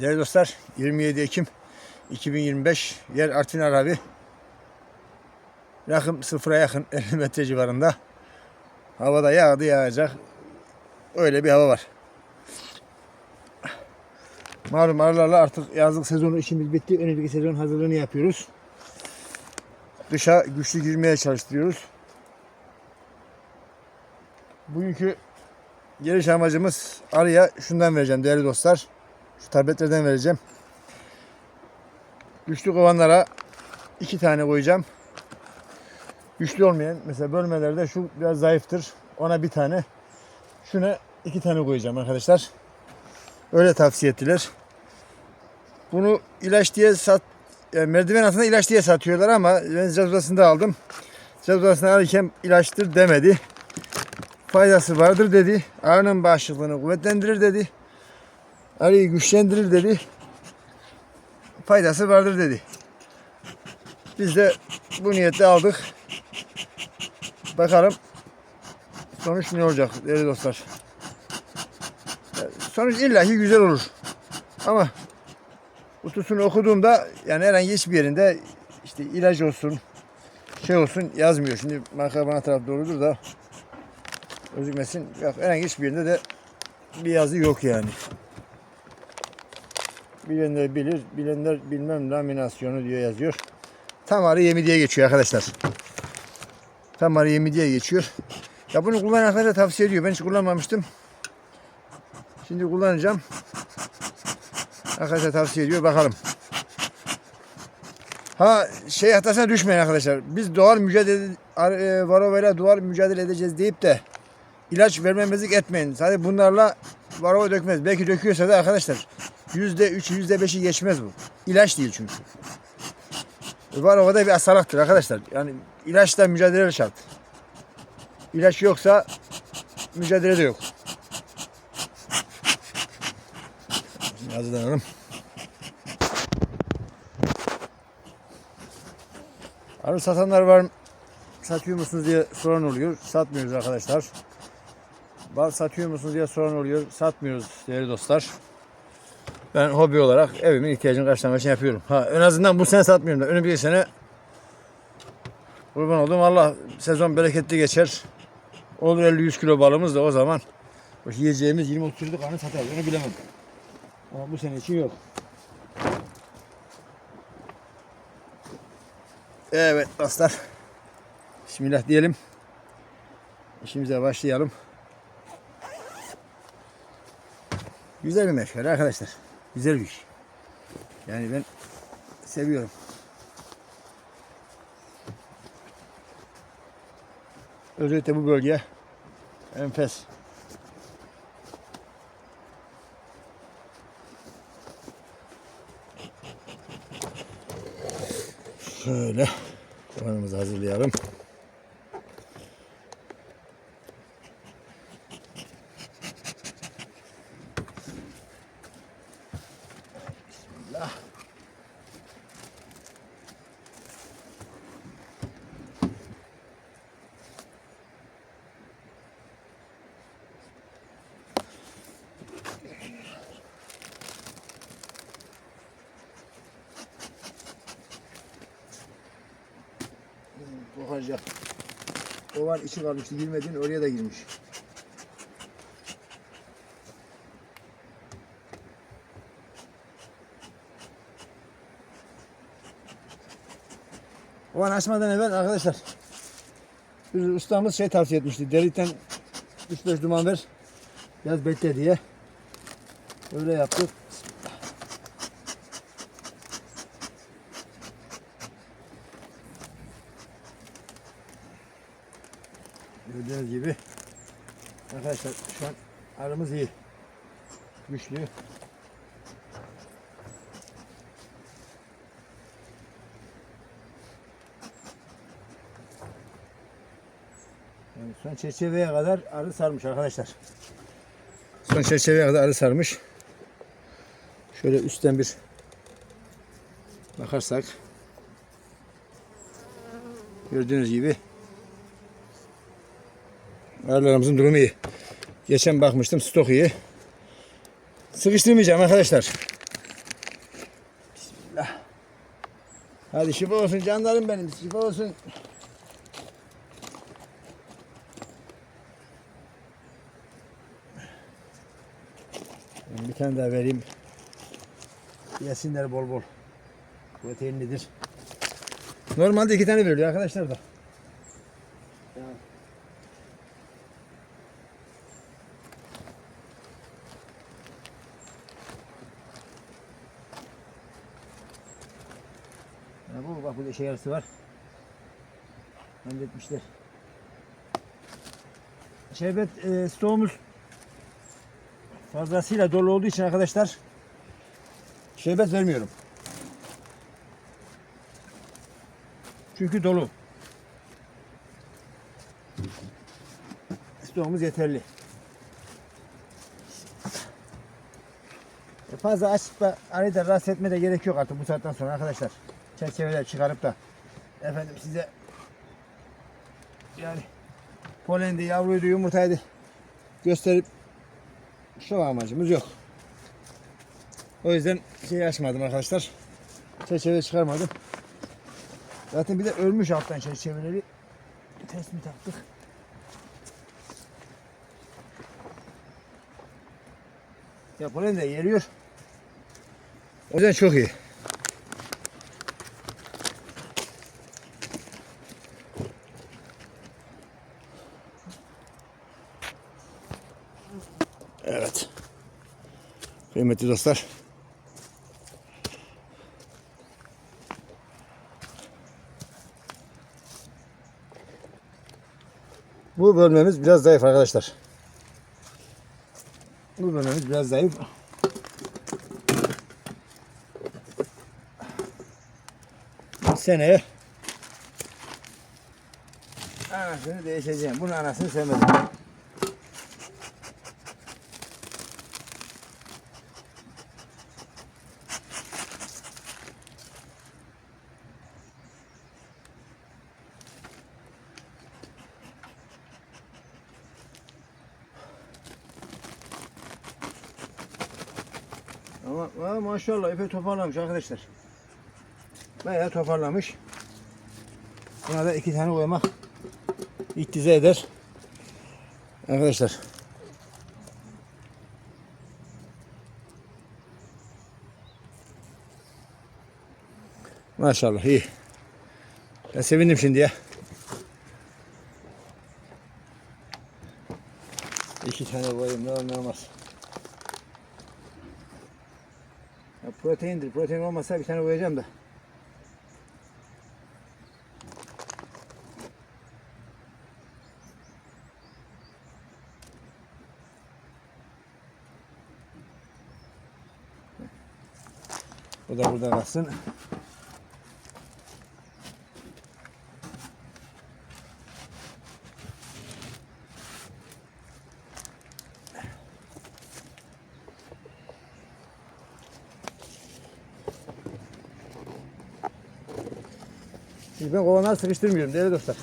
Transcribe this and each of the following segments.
Değerli dostlar 27 Ekim 2025 yer Artvin Arabi. Rakım sıfıra yakın 50 metre civarında. Havada yağdı yağacak. Öyle bir hava var. Malum arılarla artık yazlık sezonu işimiz bitti. Önümüzdeki sezon hazırlığını yapıyoruz. Dışa güçlü girmeye çalıştırıyoruz. Bugünkü geliş amacımız arıya şundan vereceğim değerli dostlar. Şu tabletlerden vereceğim. Güçlü kovanlara iki tane koyacağım. Güçlü olmayan mesela bölmelerde şu biraz zayıftır. Ona bir tane. Şuna iki tane koyacağım arkadaşlar. Öyle tavsiye ettiler. Bunu ilaç diye sat yani merdiven altında ilaç diye satıyorlar ama ben cihaz odasında aldım. Cihaz odasında alırken ilaçtır demedi. Faydası vardır dedi. Ağrının bağışıklığını kuvvetlendirir dedi. Arıyı güçlendirir dedi. Faydası vardır dedi. Biz de bu niyetle aldık. Bakalım sonuç ne olacak değerli dostlar. Sonuç illaki güzel olur. Ama kutusunu okuduğumda yani herhangi hiçbir yerinde işte ilaç olsun şey olsun yazmıyor. Şimdi marka bana taraf doğrudur da gözükmesin. Yok herhangi hiçbir yerinde de bir yazı yok yani. Bilenler bilir, bilenler bilmem laminasyonu diyor yazıyor. Tam yemi diye geçiyor arkadaşlar. Tam yemi diye geçiyor. Ya bunu kullanan arkadaşlar tavsiye ediyor. Ben hiç kullanmamıştım. Şimdi kullanacağım. Arkadaşlar tavsiye ediyor. Bakalım. Ha şey hatasına düşmeyin arkadaşlar. Biz doğal mücadele e, varovayla doğal mücadele edeceğiz deyip de ilaç vermemezlik etmeyin. Sadece bunlarla varova dökmez. Belki döküyorsa da arkadaşlar yüzde üç, yüzde beşi geçmez bu. İlaç değil çünkü. Varova da bir hastalıktır arkadaşlar. Yani ilaçla mücadele şart. İlaç yoksa mücadele de yok. Hazırlanalım. Arı satanlar var. Satıyor musunuz diye soran oluyor. Satmıyoruz arkadaşlar. Bal satıyor musunuz diye soran oluyor. Satmıyoruz değerli dostlar. Ben hobi olarak evimin ihtiyacını karşılamak için yapıyorum. Ha, en azından bu sene satmıyorum da. Önümüzdeki sene kurban oldum. Allah sezon bereketli geçer. Olur 50-100 kilo balımız da o zaman yiyeceğimiz 20-30 kiloluk kanı satarız. Onu bilemem. Ama bu sene için yok. Evet dostlar. Bismillah diyelim. İşimize başlayalım. Güzel bir meşgale arkadaşlar. Güzel bir iş. Yani ben seviyorum. Özellikle bu bölge enfes. Şöyle kovanımızı hazırlayalım. Kokacak. O var içi kalmıştı girmedin oraya da girmiş. O an açmadan evvel arkadaşlar bir ustamız şey tavsiye etmişti. Delikten 3-5 duman ver. Biraz bekle diye. Öyle yaptık. Gördüğünüz gibi arkadaşlar şu an arımız iyi. Güçlü. Yani son çerçeveye kadar arı sarmış arkadaşlar. Son çerçeveye kadar arı sarmış. Şöyle üstten bir bakarsak gördüğünüz gibi Arılarımızın durumu iyi. Geçen bakmıştım stok iyi. Sıkıştırmayacağım arkadaşlar. Bismillah. Hadi şifa olsun canlarım benim. Şifa olsun. Bir tane daha vereyim. Yesinler bol bol. Proteinlidir. Normalde iki tane veriliyor arkadaşlar da. Evet. Bak burada şey yarısı var. Halletmişler. Şerbet e, stoğumuz fazlasıyla dolu olduğu için arkadaşlar şerbet vermiyorum. Çünkü dolu. Stoğumuz yeterli. Fazla açıp da arayı da rahatsız etme de gerek yok artık bu saatten sonra arkadaşlar. Çerçeveler çıkarıp da efendim size yani polendi, yavruydu, yumurtaydı gösterip şu amacımız yok. O yüzden şey açmadım arkadaşlar. Çerçeve çıkarmadım. Zaten bir de ölmüş alttan çerçeveleri ters mi taktık? Ya polen de yeriyor. O yüzden çok iyi. Evet. Kıymetli dostlar. Bu bölmemiz biraz zayıf arkadaşlar. Bu bölmemiz biraz zayıf. Seneye anasını değişeceğim. Bunun anasını sevmedim. Ama ha, maşallah epey toparlamış arkadaşlar. Bayağı toparlamış. Buna da iki tane koymak iktize eder. Arkadaşlar. Maşallah iyi. Ben sevindim şimdi ya. İki tane koyayım ne olmaz. Ya proteindir. Protein olmasa bir tane koyacağım da. Bu da burada kalsın. Ben kovanları sıkıştırmıyorum değerli dostlar.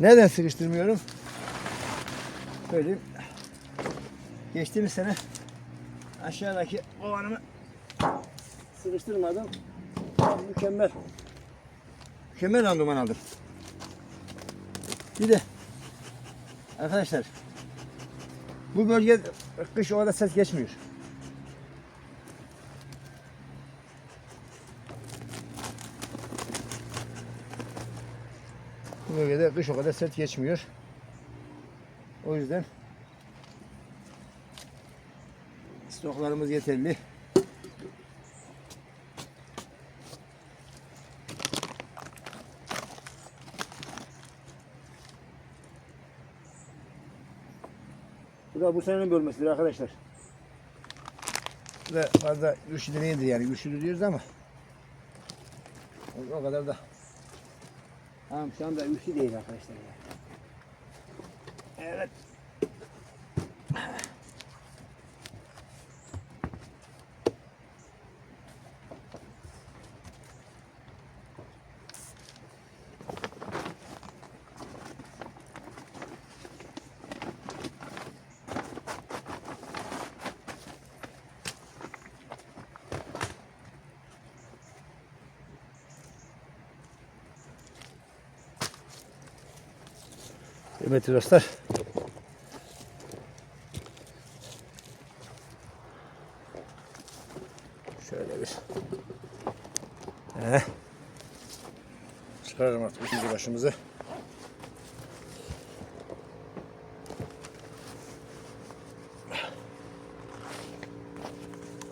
Neden sıkıştırmıyorum? Söyleyeyim. Geçtiğimiz sene aşağıdaki kovanımı sıkıştırmadım. Mükemmel. Mükemmel randıman aldım. Bir de arkadaşlar bu bölge kış ovada ses geçmiyor. Bu bölgede kış o kadar sert geçmiyor. O yüzden stoklarımız yeterli. Bu da bu senenin bölmesidir arkadaşlar. Da fazla güçlü değildir yani güçlü diyoruz ama o- kadar da Tamam şu anda üçlü değil arkadaşlar ya. Evet. Kıymetli dostlar. Şöyle bir. Heh. Çıkaralım artık ikinci başımızı.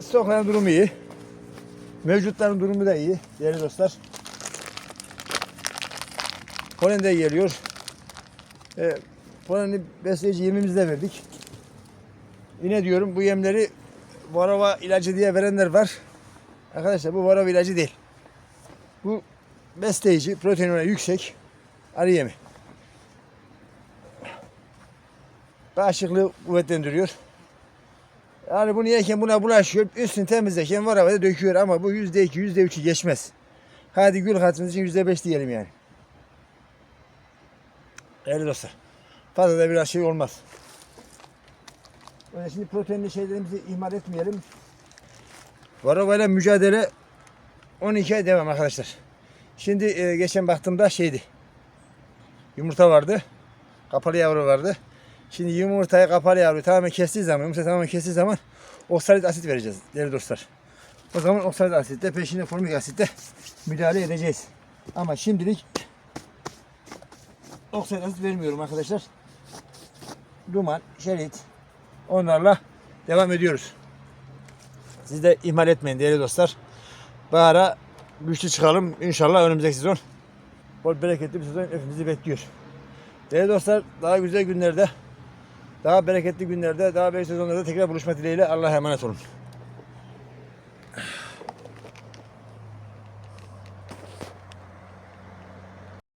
Stokların durumu iyi. Mevcutların durumu da iyi değerli dostlar. Polen de geliyor. E, poleni besleyici yemimizi verdik. Yine diyorum bu yemleri varava ilacı diye verenler var. Arkadaşlar bu varava ilacı değil. Bu besleyici, protein oranı yüksek arı yemi. Bağışıklığı kuvvetlendiriyor. Yani bunu yerken buna bulaşıyor. Üstünü temizlerken var havada döküyor ama bu yüzde iki, yüzde üçü geçmez. Hadi gül hatımız için yüzde beş diyelim yani. Değerli dostlar. Fazla da biraz şey olmaz. Öyle şimdi proteinli şeylerimizi ihmal etmeyelim. Varavayla mücadele 12 ay devam arkadaşlar. Şimdi e, geçen baktığımda şeydi. Yumurta vardı. Kapalı yavru vardı. Şimdi yumurtayı kapalı yavruyu tamamen kestiği zaman, yumurta tamamen kestiği zaman oksalit asit vereceğiz değerli dostlar. O zaman oksalit asitte peşine formik asitte müdahale edeceğiz. Ama şimdilik asit vermiyorum arkadaşlar. Duman, şerit onlarla devam ediyoruz. Siz de ihmal etmeyin değerli dostlar. Bahara güçlü çıkalım. İnşallah önümüzdeki sezon bol bereketli bir sezon hepimizi bekliyor. Değerli dostlar daha güzel günlerde daha bereketli günlerde, daha bereketli sezonlarda tekrar buluşmak dileğiyle Allah'a emanet olun.